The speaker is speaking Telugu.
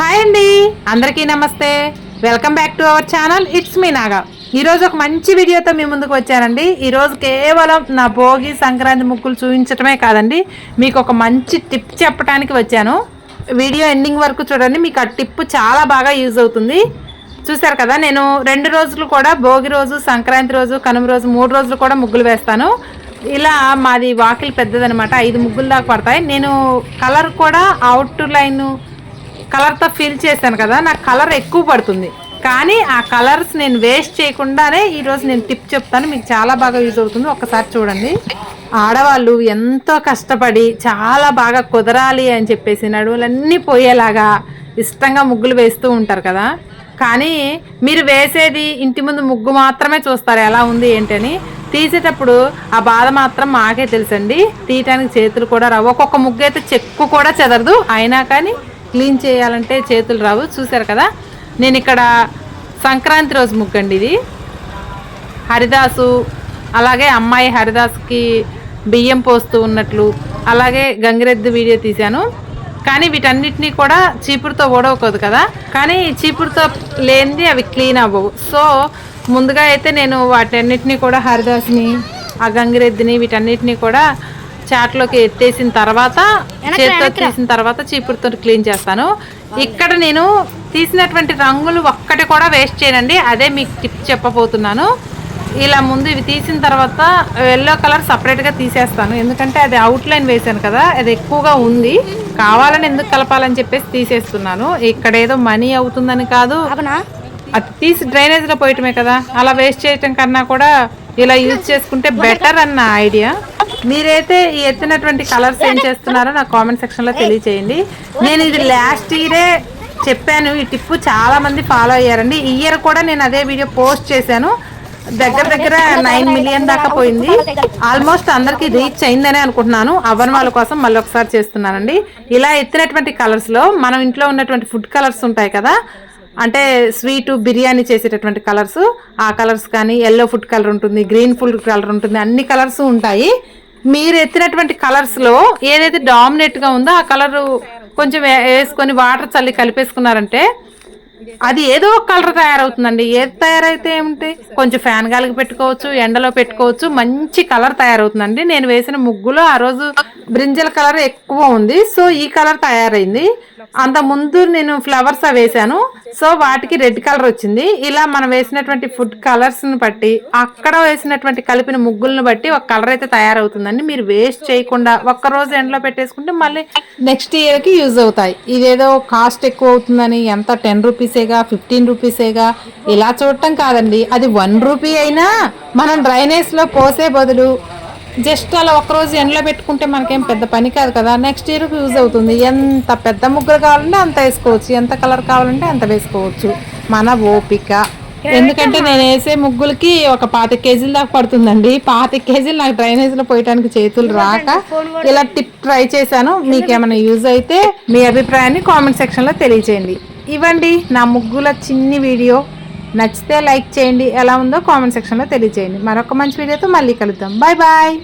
హాయ్ అండి. అందరికీ నమస్తే. Welcome back to our channel it's me Naga ఈరోజు ఒక మంచి వీడియోతో మీ ముందుకు వచ్చానండి. ఈరోజు కేవలం నా భోగి సంక్రాంతి ముగ్గులు చూపించడమే కాదండి. మీకు ఒక మంచి టిప్ చెప్పడానికి వచ్చాను. వీడియో ఎండింగ్ వరకు చూడండి. మీకు ఆ టిప్ చాలా బాగా యూజ్ అవుతుంది. చూసారు కదా నేను రెండు రోజులు కూడా భోగి రోజు సంక్రాంతి రోజు కనుమ రోజు మూడు రోజులు కూడా ముగ్గులు వేస్తాను. ఇలా మాది వాకిలి పెద్దదనమాట ఐదు ముగ్గులు దాకా పడతాయి. నేను కలర్ కూడా అవుట్ లైన్ కలర్తో ఫిల్ చేశాను కదా నాకు కలర్ ఎక్కువ పడుతుంది. కానీ ఆ కలర్స్ నేను వేస్ట్ చేయకుండానే ఈరోజు నేను టిప్ చెప్తాను మీకు చాలా బాగా యూజ్ అవుతుంది. ఒక్కసారి చూడండి. ఆడవాళ్ళు ఎంతో కష్టపడి చాలా బాగా కుదరాలి అని చెప్పేసి నడువులన్నీ పోయేలాగా ఇష్టంగా ముగ్గులు వేస్తూ ఉంటారు కదా. కానీ మీరు వేసేది ఇంటి ముందు ముగ్గు మాత్రమే చూస్తారు ఎలా ఉంది ఏంటని. తీసేటప్పుడు ఆ బాధ మాత్రం మాకే తెలుసండి. తీయటానికి చేతులు కూడా రావు. ఒక్కొక్క ముగ్గు అయితే చెక్కు కూడా చెదరదు అయినా కానీ క్లీన్ చేయాలంటే చేతులు రావు చూసారు కదా? నేను ఇక్కడ సంక్రాంతి రోజు ముగ్గు అండి ఇది. హరిదాసు అలాగే అమ్మాయి హరిదాస్కి బియ్యం పోస్తూ ఉన్నట్లు అలాగే గంగిరెద్దు వీడియో తీశాను. కానీ వీటన్నిటినీ కూడా చీపురుతో ఓడవకూడదు కదా? కానీ చీపురుతో లేనిది అవి క్లీన్ అవ్వవు. సో ముందుగా అయితే నేను వాటన్నిటినీ కూడా హరిదాస్ని ఆ గంగిరెద్దుని వీటన్నిటిని కూడా చాట్లోకి ఎత్తేసిన తర్వాత చేతితో తీసిన తర్వాత చీపురుతో క్లీన్ చేస్తాను. ఇక్కడ నేను తీసినటువంటి రంగులు ఒక్కటి కూడా వేస్ట్ చేయనండి. అదే మీకు టిప్ చెప్పబోతున్నాను. ఇలా ముందు ఇవి తీసిన తర్వాత ఎల్లో కలర్ సపరేట్గా తీసేస్తాను. ఎందుకంటే అది అవుట్లైన్ వేసాను కదా అది ఎక్కువగా ఉంది. కావాలని ఎందుకు కలపాలని చెప్పేసి తీసేస్తున్నాను. ఇక్కడ ఏదో మనీ అవుతుందని కాదు. అది తీసి డ్రైనేజ్లో పోయటమే కదా. అలా వేస్ట్ చేయటం కన్నా కూడా ఇలా యూజ్ చేసుకుంటే బెటర్ అన్న ఐడియా మీరైతే ఈ ఎత్తినటువంటి కలర్స్ ఏం చేస్తున్నారో నాకు కామెంట్ సెక్షన్లో తెలియచేయండి. నేను ఇది లాస్ట్ ఇయరే చెప్పాను. ఈ టిప్ చాలా మంది ఫాలో అయ్యారండి. ఈ ఇయర్ కూడా నేను అదే వీడియో పోస్ట్ చేశాను. దగ్గర దగ్గర నైన్ మిలియన్ దాకా పోయింది. ఆల్మోస్ట్ అందరికి రీచ్ అయిందనే అనుకుంటున్నాను. అవన్ వాళ్ళ కోసం మళ్ళీ ఒకసారి చేస్తున్నానండి. ఇలా ఎత్తినటువంటి కలర్స్లో మనం ఇంట్లో ఉన్నటువంటి ఫుడ్ కలర్స్ ఉంటాయి కదా అంటే స్వీటు బిర్యానీ చేసేటటువంటి కలర్స్ ఆ కలర్స్ కానీ ఎల్లో ఫుడ్ కలర్ ఉంటుంది గ్రీన్ ఫుడ్ కలర్ ఉంటుంది అన్ని కలర్స్ ఉంటాయి. మీరు ఎత్తినటువంటి కలర్స్లో ఏదైతే డామినేట్గా ఉందో ఆ కలర్ కొంచెం వేసుకొని వాటర్ చల్లి కలిపేసుకున్నారంటే అది ఏదో ఒక కలర్ తయారవుతుందండి. ఏది తయారైతే ఏమిటి కొంచెం ఫ్యాన్ గాలికి పెట్టుకోవచ్చు ఎండలో పెట్టుకోవచ్చు మంచి కలర్ తయారవుతుందండి. నేను వేసిన ముగ్గులో ఆ రోజు బ్రింజల్ కలర్ ఎక్కువ ఉంది. సో ఈ కలర్ తయారైంది. అంత ముందు నేను ఫ్లవర్స్ అవి వేసాను సో వాటికి రెడ్ కలర్ వచ్చింది. ఇలా మనం వేసినటువంటి ఫుడ్ కలర్స్ని బట్టి అక్కడ వేసినటువంటి కలిపిన ముగ్గులను బట్టి ఒక కలర్ అయితే తయారవుతుందండి. మీరు వేస్ట్ చేయకుండా ఒక్క రోజు ఎండలో పెట్టేసుకుంటే మళ్ళీ నెక్స్ట్ ఇయర్కి యూజ్ అవుతాయి. ఇదేదో కాస్ట్ ఎక్కువ అవుతుందని ఎంత? టెన్ రూపీసేగా ఫిఫ్టీన్ రూపీసేగా? ఇలా చూడటం కాదండి. అది వన్ రూపీ అయినా మనం డ్రైనేజ్లో పోసే బదులు జస్ట్ అలా ఒక్కరోజు ఎండలో పెట్టుకుంటే మనకేం పెద్ద పని కాదు కదా. నెక్స్ట్ ఇయర్కి యూజ్ అవుతుంది. ఎంత పెద్ద ముగ్గురు కావాలంటే అంత వేసుకోవచ్చు. ఎంత కలర్ కావాలంటే అంత వేసుకోవచ్చు. మన ఓపిక. ఎందుకంటే నేను వేసే ముగ్గులకి ఒక పాతి కేజీల దాకా పడుతుందండి. పాతి కేజీలు నాకు డ్రైనేజ్లో పోయడానికి చేతులు రాక ఇలా టిప్ ట్రై చేశాను. మీకు ఏమైనా యూజ్ అయితే మీ అభిప్రాయాన్ని కామెంట్ సెక్షన్లో తెలియచేయండి ఇవ్వండి నా ముగ్గుల చిన్ని వీడియో. నచ్చితే లైక్ చేయండి. ఎలా ఉందో కామెంట్ సెక్షన్లో తెలియజేయండి. మరొక మంచి వీడియోతో మళ్ళీ కలుద్దాం. Bye bye.